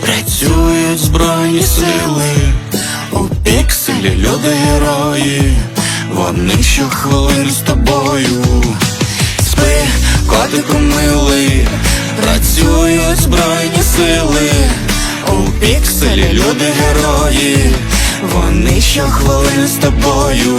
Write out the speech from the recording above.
працюють збройні сили, у пікселі люди герої, вони щохвилин з тобою, спи, котику милий, працюють збройні сили, у пікселі люди герої, вони щохвилин з тобою.